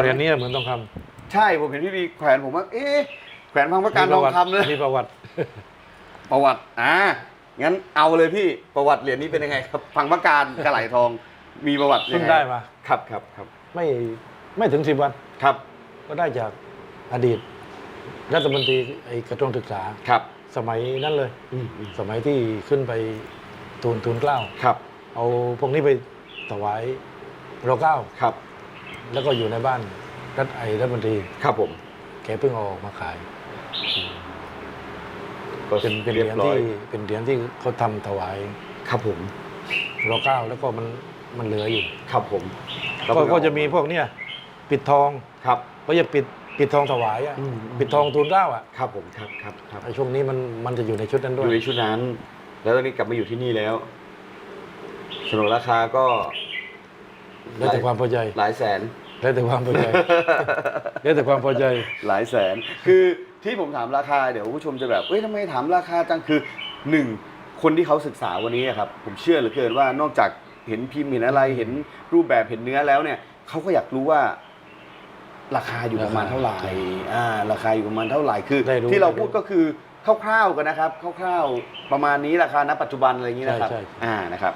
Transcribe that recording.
เหรียญนี้เหมือนทองคใช่ผมเห็นพี่บีแขวนผมว่าเอ๊ะแขวนพังประำการมีทปองระวัติคำเลยมีประวัติ ประวัติอ่างั้นเอาเลยพี่ประวัติเหรียญนี้เป็นยังไงครับพังประการกระไหลทองมีประวัติยัเพิ่งงไงได้มาครับครับครับไม่ไม่ถึงสิบวัน ครับก็ได้จากอดีต รัฐมนตรีไอ้กระทรวงศึกษา ครับสมัยนั้นเลย อืมอืมสมัยที่ขึ้นไปทูลทูลเกล้า ครับเอาพวกนี้ไปถวายรอเก้า ครับ แล้วก็อยู่ในบ้านรัฐไอ้รัฐมนตรีครับผม แกเพิ่งเอาออกมาขาย ก็เป็นเป็นเหรีรียยบญร้อที่ยเป็นเหรียญที่เขาทำถวายครับผมรอเก้าแล้วก็มันมันเหลืออยู่ครับผมก็ก็จะมีพวกเนี้ยปิดทองครับก็จะปิดปิดทองถวายอะอืมปิดทองทูลเกล้าอะครับผมครับครับครับไอ้ช่วงนี้มันมันจะอยู่ในชุดนั้นอด้วยยู่ในชุดนั้น แล้วตอนนี้กลับมาอยู่ที่นี่แล้วสนุนราคาก็ แล้วแต่ความพอใจ หลายแสน แล้วแต่ความพอใจ แล้วแต่ความพอใจ หลายแสน คือที่ผมถามราคาเดี๋ยวผู้ชมจะแบบเอ้ยทำไมถามราคาจังคือหนึ่งคนที่เขาศึกษาวันนี้อะครับ ผมเชื่อเหลือเกินว่านอกจากเห็นพิมพ์เห็นอะไรเห็นรูปแบบเห็นเนื้อแล้วเนี่ยเขาก็อยากรู้ว่า ราคาอยู่ประมาณเท่าไหร่อ่า ราคาอยู่ประมาณเท่าไหร่คือได้รู้ที่เราได้รู้พูดก็คือคร่าวๆกันนะครับคร่าวๆประมาณนี้ราคาณปัจจุบันอะไรอย่างนี้นะครับใช่ใช่อ่านะครับ